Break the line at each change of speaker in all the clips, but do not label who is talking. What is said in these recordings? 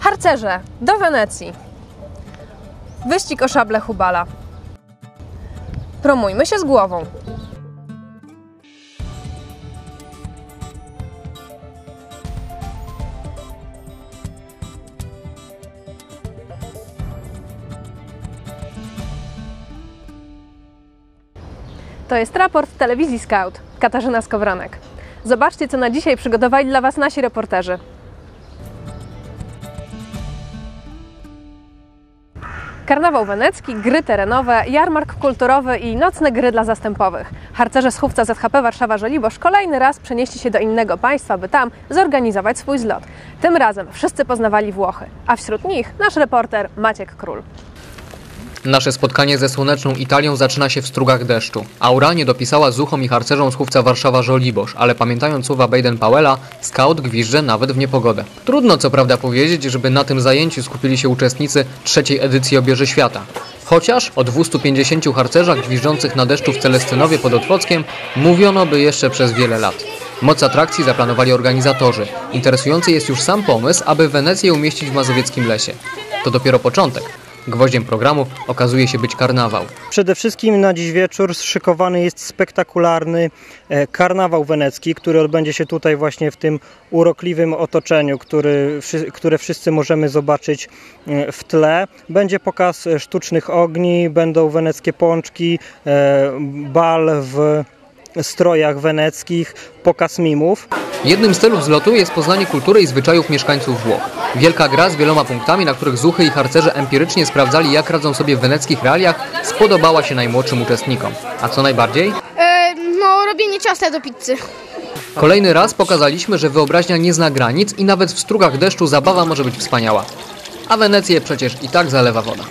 Harcerze, do Wenecji. Wyścig o szable Hubala. Promujmy się z głową. To jest raport telewizji Scout. Katarzyna Skowronek. Zobaczcie, co na dzisiaj przygotowali dla Was nasi reporterzy. Karnawał wenecki, gry terenowe, jarmark kulturowy i nocne gry dla zastępowych. Harcerze z chówca ZHP Warszawa-Żoliborz kolejny raz przenieśli się do innego państwa, by tam zorganizować swój zlot. Tym razem wszyscy poznawali Włochy, a wśród nich nasz reporter Maciek Król.
Nasze spotkanie ze słoneczną Italią zaczyna się w strugach deszczu. Aura nie dopisała zuchom i harcerzom z chówca Warszawa-Żoliborz, ale pamiętając słowa Baden-Powella, scout gwizdże nawet w niepogodę. Trudno co prawda powiedzieć, żeby na tym zajęciu skupili się uczestnicy trzeciej edycji Obieży Świata. Chociaż o 250 harcerzach gwizdzących na deszczu w Celestynowie pod Otwockiem mówiono by jeszcze przez wiele lat. Moc atrakcji zaplanowali organizatorzy. Interesujący jest już sam pomysł, aby Wenecję umieścić w mazowieckim lesie. To dopiero początek. Gwoździem programu okazuje się być karnawał.
Przede wszystkim na dziś wieczór szykowany jest spektakularny e, karnawał wenecki, który odbędzie się tutaj właśnie w tym urokliwym otoczeniu, który, które wszyscy możemy zobaczyć e, w tle. Będzie pokaz e, sztucznych ogni, będą weneckie pączki, bal w strojach weneckich, pokaz mimów.
Jednym z celów zlotu jest poznanie kultury i zwyczajów mieszkańców Włoch. Wielka gra z wieloma punktami, na których zuchy i harcerze empirycznie sprawdzali, jak radzą sobie w weneckich realiach, spodobała się najmłodszym uczestnikom. A co najbardziej?
E, no, robienie ciasta do pizzy.
Kolejny raz pokazaliśmy, że wyobraźnia nie zna granic i nawet w strugach deszczu zabawa może być wspaniała. A Wenecję przecież i tak zalewa woda.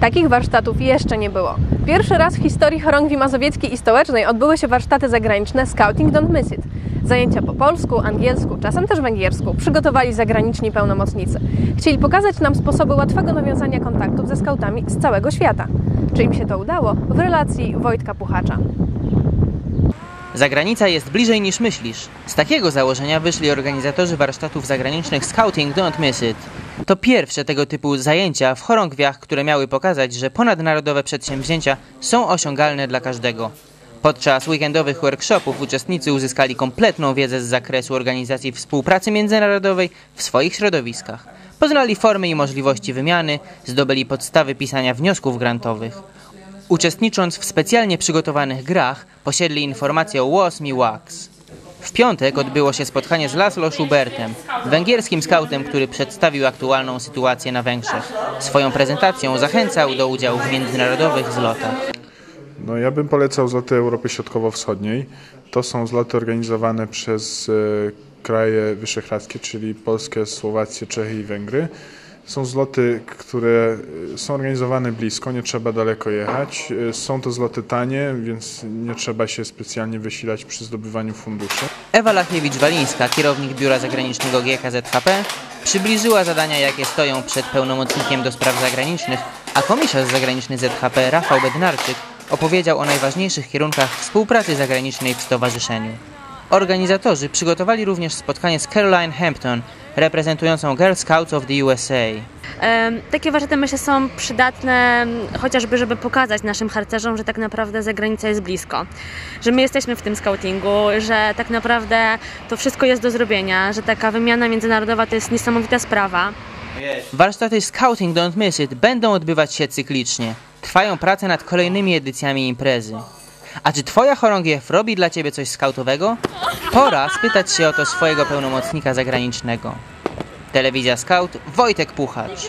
Takich warsztatów jeszcze nie było. Pierwszy raz w historii chorągwi mazowieckiej i stołecznej odbyły się warsztaty zagraniczne Scouting Don't Miss It. Zajęcia po polsku, angielsku, czasem też węgiersku przygotowali zagraniczni pełnomocnicy. Chcieli pokazać nam sposoby łatwego nawiązania kontaktów ze skautami z całego świata. Czy im się to udało? W relacji Wojtka Puchacza.
Zagranica jest bliżej niż myślisz. Z takiego założenia wyszli organizatorzy warsztatów zagranicznych Scouting Don't Miss It. To pierwsze tego typu zajęcia w chorągwiach, które miały pokazać, że ponadnarodowe przedsięwzięcia są osiągalne dla każdego. Podczas weekendowych workshopów uczestnicy uzyskali kompletną wiedzę z zakresu organizacji współpracy międzynarodowej w swoich środowiskach. Poznali formy i możliwości wymiany, zdobyli podstawy pisania wniosków grantowych. Uczestnicząc w specjalnie przygotowanych grach, posiedli informacje o WOSM i WAX. W piątek odbyło się spotkanie z Laszlo Schubertem, węgierskim skautem, który przedstawił aktualną sytuację na Węgrzech. Swoją prezentacją zachęcał do udziału w międzynarodowych zlotach.
No, ja bym polecał zloty Europy Środkowo-Wschodniej. To są zloty organizowane przez e, kraje wyszehradzkie, czyli Polskę, Słowację, Czechy i Węgry. Są zloty, które e, są organizowane blisko, nie trzeba daleko jechać. E, Są to zloty tanie, więc nie trzeba się specjalnie wysilać przy zdobywaniu funduszy.
Ewa Lachiewicz-Walińska, kierownik Biura Zagranicznego GKZHP, przybliżyła zadania, jakie stoją przed pełnomocnikiem do spraw zagranicznych, a komisarz zagraniczny ZHP Rafał Bednarczyk opowiedział o najważniejszych kierunkach współpracy zagranicznej w stowarzyszeniu. Organizatorzy przygotowali również spotkanie z Caroline Hampton, reprezentującą Girl Scouts of the USA.
Takie warsztaty myślę są przydatne chociażby, żeby pokazać naszym harcerzom, że tak naprawdę zagranica jest blisko. Że my jesteśmy w tym scoutingu, że tak naprawdę to wszystko jest do zrobienia, że taka wymiana międzynarodowa to jest niesamowita sprawa.
Warsztaty Scouting Don't Miss It będą odbywać się cyklicznie. Trwają prace nad kolejnymi edycjami imprezy. A czy twoja chorągiew robi dla ciebie coś skautowego? Pora spytać się o to swojego pełnomocnika zagranicznego. Telewizja Scout, Wojtek Puchacz.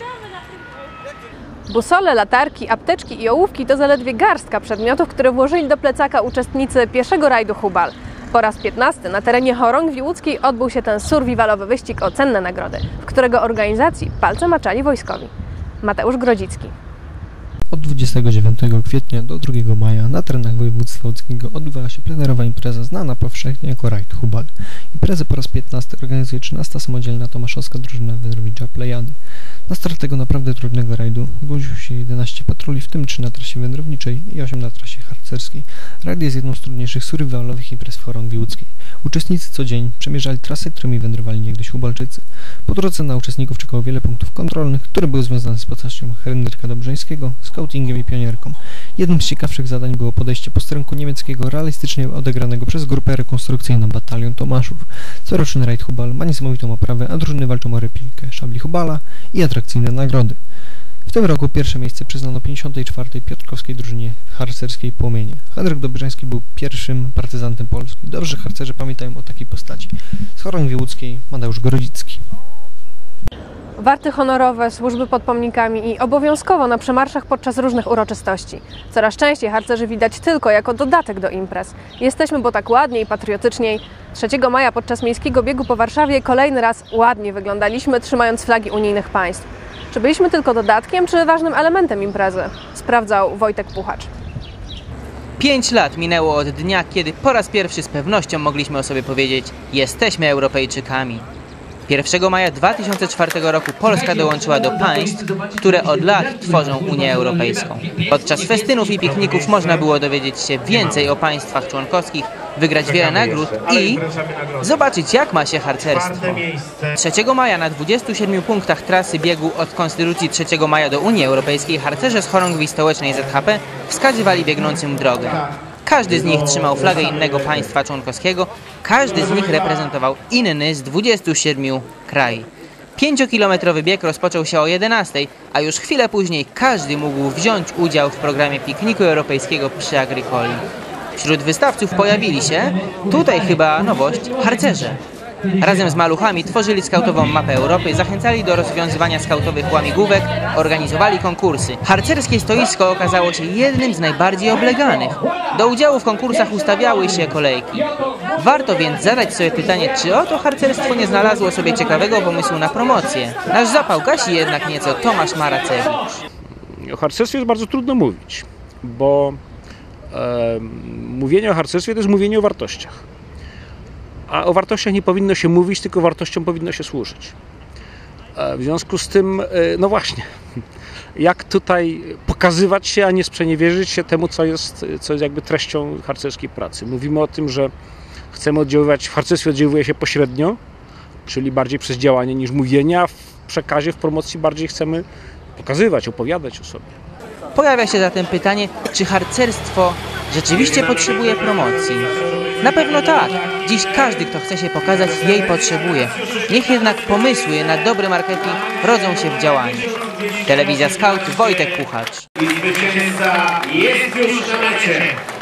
Busole, latarki, apteczki i ołówki to zaledwie garstka przedmiotów, które włożyli do plecaka uczestnicy pierwszego rajdu Hubal. Po raz 15 na terenie Chorągwi Łódzkiej odbył się ten survivalowy wyścig o cenne nagrody, w którego organizacji palce maczali wojskowi. Mateusz Grodzicki.
Od 29 kwietnia do 2 maja na terenach województwa łódzkiego odbywała się plenerowa impreza znana powszechnie jako Rajd Hubal. Imprezę po raz 15 organizuje 13 samodzielna tomaszowska drużyna wędrownicza Plejady. Na start tego naprawdę trudnego rajdu zgłosiło się 11 patroli, w tym 3 na trasie wędrowniczej i 8 na trasie harcerskiej. Rajd jest jedną z trudniejszych survivalowych imprez w Chorągwi Łódzkiej. Uczestnicy co dzień przemierzali trasy, którymi wędrowali niegdyś Hubalczycy. Po drodze na uczestników czekało wiele punktów kontrolnych, które były związane z postacią Henryka Dobrzeńskiego, skautingiem i pionierką. Jednym z ciekawszych zadań było podejście posterunku niemieckiego realistycznie odegranego przez grupę rekonstrukcyjną Batalion Tomaszów. Coroczny rajd Hubal ma niesamowitą oprawę, a drużyny walczą o replikę szabli Hubala i atrakcyjne nagrody. W tym roku pierwsze miejsce przyznano 54. Piotrkowskiej drużynie harcerskiej Płomienie. Henryk Dobrzański był pierwszym partyzantem Polski. Dobrze harcerze pamiętają o takiej postaci. Z chorągwi łódzkiej Madeusz Grodzicki.
Warty honorowe, służby pod pomnikami i obowiązkowo na przemarszach podczas różnych uroczystości. Coraz częściej harcerzy widać tylko jako dodatek do imprez. Jesteśmy, bo tak ładniej patriotyczniej. 3 maja podczas miejskiego biegu po Warszawie kolejny raz ładnie wyglądaliśmy, trzymając flagi unijnych państw. Czy byliśmy tylko dodatkiem, czy ważnym elementem imprezy? Sprawdzał Wojtek Puchacz.
Pięć lat minęło od dnia, kiedy po raz pierwszy z pewnością mogliśmy o sobie powiedzieć jesteśmy Europejczykami. 1 maja 2004 roku Polska dołączyła do państw, które od lat tworzą Unię Europejską. Podczas festynów i pikników można było dowiedzieć się więcej o państwach członkowskich, wygrać wiele nagród i zobaczyć jak ma się harcerstwo. 3 maja na 27 punktach trasy biegu od Konstytucji 3 maja do Unii Europejskiej harcerze z chorągwi stołecznej ZHP wskazywali biegnącym drogę. Każdy z nich trzymał flagę innego państwa członkowskiego, każdy z nich reprezentował inny z 27 krajów. Pięciokilometrowy bieg rozpoczął się o 11, a już chwilę później każdy mógł wziąć udział w programie pikniku europejskiego przy Agricoli. Wśród wystawców pojawili się, tutaj chyba nowość, harcerze. Razem z maluchami tworzyli skautową mapę Europy, zachęcali do rozwiązywania skautowych łamigłówek, organizowali konkursy. Harcerskie stoisko okazało się jednym z najbardziej obleganych. Do udziału w konkursach ustawiały się kolejki. Warto więc zadać sobie pytanie, czy oto harcerstwo nie znalazło sobie ciekawego pomysłu na promocję. Nasz zapał gasi jednak nieco Tomasz Maracewicz.
O harcerstwie jest bardzo trudno mówić, bo e, mówienie o harcerstwie to jest mówienie o wartościach. A o wartościach nie powinno się mówić, tylko wartościom powinno się służyć. E, w związku z tym, e, no właśnie, jak tutaj pokazywać się, a nie sprzeniewierzyć się temu, co jest, co jest jakby treścią harcerskiej pracy. Mówimy o tym, że chcemy oddziaływać, w harcerstwie oddziałuje się pośrednio, czyli bardziej przez działanie niż mówienie, a w przekazie, w promocji bardziej chcemy pokazywać, opowiadać o sobie.
Pojawia się zatem pytanie, czy harcerstwo rzeczywiście potrzebuje promocji? Na pewno tak. Dziś każdy, kto chce się pokazać, jej potrzebuje. Niech jednak pomysły na dobry marketing rodzą się w działaniu. Telewizja Scout, Wojtek Puchacz.
I zwycięzca jest już na.